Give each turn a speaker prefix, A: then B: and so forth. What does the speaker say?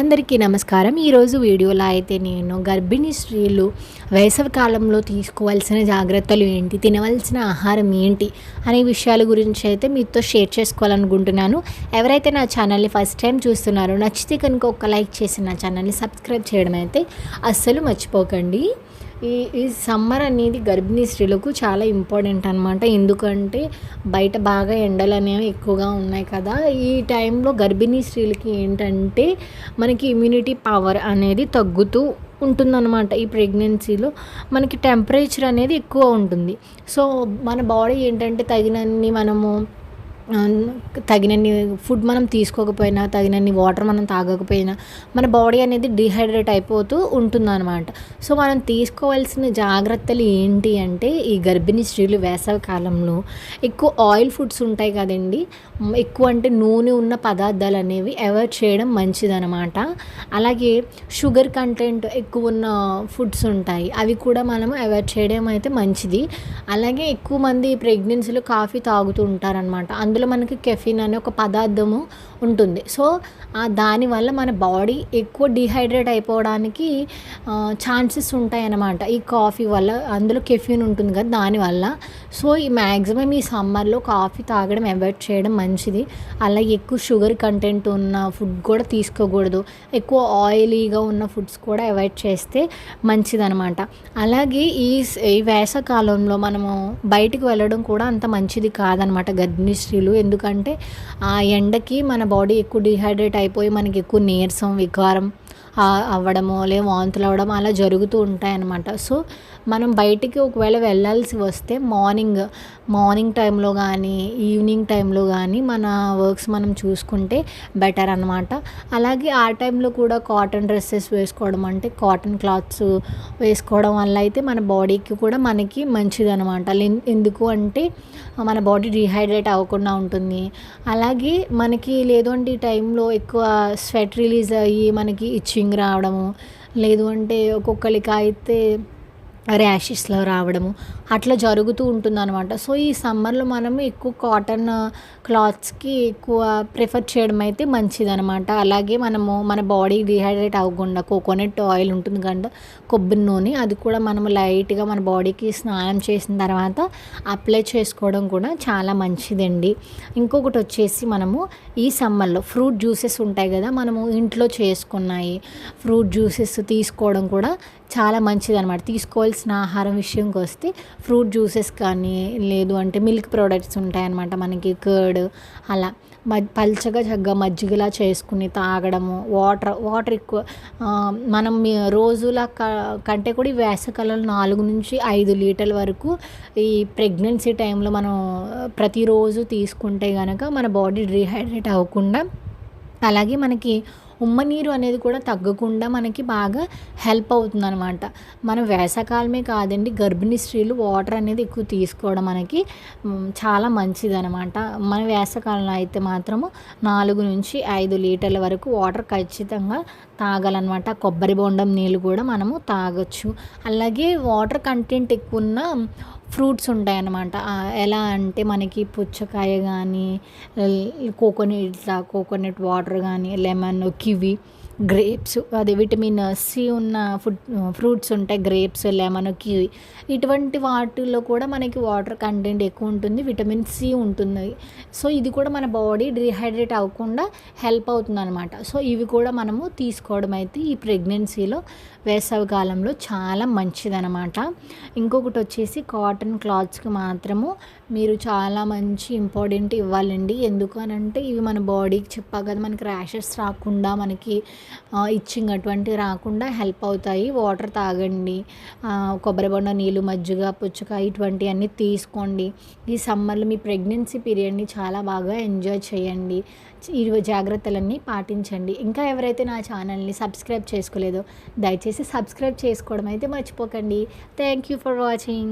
A: అందరికీ నమస్కారం. ఈరోజు వీడియోలో అయితే నేను గర్భిణీ స్త్రీలు వేసవి కాలంలో తీసుకోవాల్సిన జాగ్రత్తలు ఏంటి? తినవలసిన ఆహారం ఏంటి? అనే విషయాల గురించి అయితే మీతో షేర్ చేసుకోవాలనుకుంటున్నాను. ఎవరైతే నా ఛానల్ని ఫస్ట్ టైం చూస్తున్నారో నచ్చితే కనుక ఒక లైక్ చేసి నా ఛానల్ని సబ్స్క్రైబ్ చేయడం అయితే అస్సలు మర్చిపోకండి. ఈ ఈ సమ్మర్ అనేది గర్భిణీ స్త్రీలకు చాలా ఇంపార్టెంట్ అనమాట ఎందుకంటే బయట బాగా ఎండలు అనేవి ఎక్కువగా ఉన్నాయి కదా. ఈ టైంలో గర్భిణీ స్త్రీలకి ఏంటంటే మనకి ఇమ్యూనిటీ పవర్ అనేది తగ్గుతూ ఉంటుందన్నమాట ఈ ప్రెగ్నెన్సీలో మనకి టెంపరేచర్ అనేది ఎక్కువ ఉంటుంది. సో మన బాడీ ఏంటంటే తగినన్ని మనము తగినన్ని ఫుడ్ మనం తీసుకోకపోయినా తగినన్ని వాటర్ మనం తాగకపోయినా మన బాడీ అనేది డిహైడ్రేట్ అయిపోతూ ఉంటుందన్నమాట. సో మనం తీసుకోవాల్సిన జాగ్రత్తలు ఏంటి అంటే ఈ గర్భిణీ స్త్రీలు వేసవి కాలంలో ఎక్కువ ఆయిల్ ఫుడ్స్ ఉంటాయి కదండి. ఎక్కువ అంటే నూనె ఉన్న పదార్థాలు అనేవి అవాయిడ్ చేయడం మంచిదనమాట అలాగే షుగర్ కంటెంట్ ఎక్కువ ఉన్న ఫుడ్స్ ఉంటాయి. అవి కూడా మనం అవాయిడ్ చేయడం అయితే మంచిది. అలాగే ఎక్కువ మంది ప్రెగ్నెన్సీలో కాఫీ తాగుతూ ఉంటారనమాట అందులో మనకి కెఫిన్ అనే ఒక పదార్థము ఉంటుంది. సో దానివల్ల మన బాడీ ఎక్కువ డిహైడ్రేట్ అయిపోవడానికి ఛాన్సెస్ ఉంటాయి అన్నమాట ఈ కాఫీ వల్ల అందులో కెఫిన్ ఉంటుంది కదా దానివల్ల సో ఈ మ్యాక్సిమం ఈ సమ్మర్లో కాఫీ తాగడం అవాయిడ్ చేయడం మంచిది. అలాగే ఎక్కువ షుగర్ కంటెంట్ ఉన్న ఫుడ్ కూడా తీసుకోకూడదు. ఎక్కువ ఆయిలీగా ఉన్న ఫుడ్స్ కూడా అవాయిడ్ చేస్తే మంచిదనమాట అలాగే ఈ ఈ వేసవకాలంలో మనము బయటికి వెళ్ళడం కూడా అంత మంచిది కాదనమాట గర్భిణీ స్త్రీలు ఎందుకంటే ఆ ఎండకి మన బాడీ ఎక్కువ డిహైడ్రేట్ అయిపోయి మనకి ఎక్కువ నీరసం వికారం అవ్వడము లే వాంతులు అవ్వడం అలా జరుగుతూ ఉంటాయన్నమాట. సో మనం బయటికి ఒకవేళ వెళ్ళాల్సి వస్తే మార్నింగ్ మార్నింగ్ టైంలో కానీ ఈవినింగ్ టైంలో కానీ మన వర్క్స్ మనం చూసుకుంటే బెటర్ అనమాట అలాగే ఆ టైంలో కూడా కాటన్ డ్రెస్సెస్ వేసుకోవడం అంటే కాటన్ క్లాత్స్ వేసుకోవడం వల్ల అయితే మన బాడీకి కూడా మనకి మంచిది అనమాట ఎందుకు అంటే మన బాడీ డిహైడ్రేట్ అవ్వకుండా ఉంటుంది. అలాగే మనకి లేదు అంటే ఈ టైంలో ఎక్కువ స్వెట్ రిలీజ్ అయ్యి మనకి ఇచ్చింగ్ రావడము లేదు అంటే ఒక్కొక్కరికి అయితే ర్యాషెస్లో రావడము. అట్లా జరుగుతూ ఉంటుంది అనమాట సో ఈ సమ్మర్లో మనము ఎక్కువ కాటన్ క్లాత్స్కి ఎక్కువ ప్రిఫర్ చేయడం అయితే మంచిదనమాట అలాగే మనము మన బాడీ డిహైడ్రేట్ అవ్వకుండా కోకోనట్ ఆయిల్ ఉంటుంది కంట కొబ్బరి నూనె అది కూడా మనము లైట్గా మన బాడీకి స్నానం చేసిన తర్వాత అప్లై చేసుకోవడం కూడా చాలా మంచిదండి. ఇంకొకటి వచ్చేసి మనము ఈ సమ్మర్లో ఫ్రూట్ జ్యూసెస్ ఉంటాయి కదా మనము ఇంట్లో చేసుకున్నాయి. ఫ్రూట్ జ్యూసెస్ తీసుకోవడం కూడా చాలా మంచిది అనమాట తీసుకోవాల్సిన ఆహారం విషయంకి వస్తే ఫ్రూట్ జ్యూసెస్ కానీ లేదు అంటే మిల్క్ ప్రోడక్ట్స్ ఉంటాయన్నమాట మనకి కర్డ్ అలా. మ పల్చగా చక్కగా మజ్జిగలా చేసుకుని తాగడము వాటర్ వాటర్ ఎక్కువ మనం రోజుల కంటే కూడా ఈ వేసవికాలంలో నాలుగు నుంచి ఐదు లీటర్ల వరకు ఈ ప్రెగ్నెన్సీ టైంలో మనం ప్రతిరోజు తీసుకుంటే కనుక మన బాడీ డిహైడ్రేట్ అవ్వకుండా అలాగే మనకి ఉమ్మ నీరు అనేది కూడా తగ్గకుండా మనకి బాగా హెల్ప్ అవుతుంది అనమాట మన వేసవకాలమే కాదండి గర్భిణీ స్త్రీలు వాటర్ అనేది ఎక్కువ తీసుకోవడం మనకి చాలా మంచిది అనమాట మన వేసవకాలంలో అయితే మాత్రము నాలుగు నుంచి ఐదు లీటర్ల వరకు వాటర్ ఖచ్చితంగా తాగాలన్నమాట. కొబ్బరి బొండం నీళ్ళు కూడా మనము తాగొచ్చు. అలాగే వాటర్ కంటెంట్ ఎక్కువ ఉన్న ఫ్రూట్స్ ఉంటాయన్నమాట. ఎలా అంటే మనకి పుచ్చకాయ కానీ కోకోనట్ ఇట్లా కోకోనట్ వాటర్ కానీ లెమన్ కివి గ్రేప్స్ అదే విటమిన్ సి ఉన్న ఫుడ్ ఫ్రూట్స్ ఉంటాయి గ్రేప్స్ లెమన్ కివి ఇటువంటి వాటిల్లో కూడా మనకి వాటర్ కంటెంట్ ఎక్కువ ఉంటుంది విటమిన్ సి ఉంటుంది. సో ఇది కూడా మన బాడీ డిహైడ్రేట్ అవ్వకుండా హెల్ప్ అవుతుంది అనమాట సో ఇవి కూడా మనము తీసుకోవడం అయితే ఈ ప్రెగ్నెన్సీలో వేసవి కాలంలో చాలా మంచిదనమాట ఇంకొకటి వచ్చేసి కాటన్ క్లాత్స్కి మాత్రము మీరు చాలా మంచి ఇంపార్టెంట్ ఇవ్వాలండి. ఎందుకు ఇవి మన బాడీకి చెప్పా కదా మనకి ర్యాషెస్ రాకుండా మనకి ఇచ్చింగ్ అటువంటివి రాకుండా హెల్ప్ అవుతాయి. వాటర్ తాగండి. కొబ్బరి బొండ నీళ్ళు మజ్జిగ పుచ్చకాయ ఇటువంటివన్నీ తీసుకోండి. ఈ సమ్మర్లో మీ ప్రెగ్నెన్సీ పీరియడ్ని చాలా బాగా ఎంజాయ్ చేయండి. ఈ జాగ్రత్తలన్నీ పాటించండి. ఇంకా ఎవరైతే నా ఛానల్ని సబ్స్క్రైబ్ చేసుకోలేదో దయచేసి సబ్స్క్రైబ్ చేసుకోవడం అయితే మర్చిపోకండి. Thank you for watching.